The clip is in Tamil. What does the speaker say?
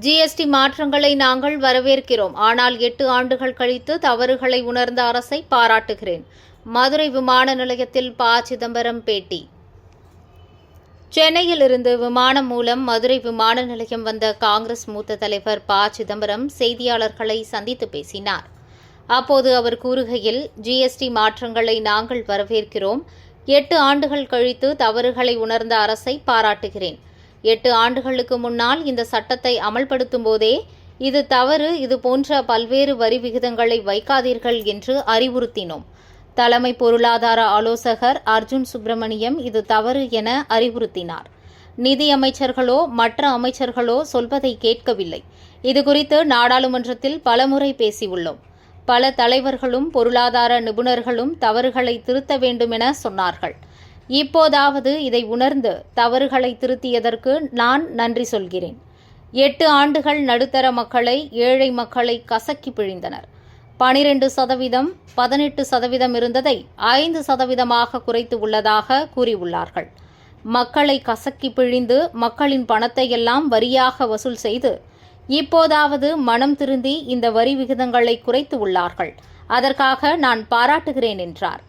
ஜிஎஸ்டி மாற்றங்களை நாங்கள் வரவேற்கிறோம். ஆனால் எட்டு ஆண்டுகள் கழித்து தவறுகளை உணர்ந்த அரசை பாராட்டுகிறேன். மதுரை விமான நிலையத்தில் ப. சிதம்பரம் பேட்டி. சென்னையிலிருந்து விமானம் மூலம் மதுரை விமான நிலையம் வந்த காங்கிரஸ் மூத்த தலைவர் ப. சிதம்பரம் செய்தியாளர்களை சந்தித்து பேசினார். அப்போது அவர் கூறுகையில் ஜிஎஸ்டி மாற்றங்களை நாங்கள் வரவேற்கிறோம். எட்டு ஆண்டுகள் கழித்து தவறுகளை உணர்ந்த அரசை பாராட்டுகிறேன். எட்டு ஆண்டுகளுக்கு முன்னால் இந்த சட்டத்தை அமல்படுத்தும் போதே இது தவறு இது போன்ற பல்வேறு வரி விகிதங்களை வைக்காதீர்கள் என்று அறிவுறுத்தினோம். தலைமை பொருளாதார ஆலோசகர் அர்ஜுன் சுப்பிரமணியம் இது தவறு என அறிவுறுத்தினார். நிதி அமைச்சர்களோ மற்ற அமைச்சர்களோ சொல்வதை கேட்கவில்லை. இதுகுறித்து நாடாளுமன்றத்தில் பலமுறை பேசியுள்ளோம். பல தலைவர்களும் பொருளாதார நிபுணர்களும் தவறுகளை திருத்த வேண்டும் என சொன்னார்கள். இப்போதாவது இதை உணர்ந்து தவறுகளை திருத்தியதற்கு நான் நன்றி சொல்கிறேன். எட்டு ஆண்டுகள் நடுத்தர மக்களை ஏழை மக்களை கசக்கி பிழிந்தனர். பனிரெண்டு சதவீதம் பதினெட்டு சதவீதம் இருந்ததை ஐந்து சதவீதமாக குறைத்து உள்ளதாக கூறியுள்ளார்கள். மக்களை கசக்கி பிழிந்து மக்களின் பணத்தை எல்லாம் வரியாக வசூல் செய்து இப்போதாவது மனம் திருந்தி இந்த வரி விகிதங்களை குறைத்து உள்ளார்கள். அதற்காக நான் பாராட்டுகிறேன் என்றார்.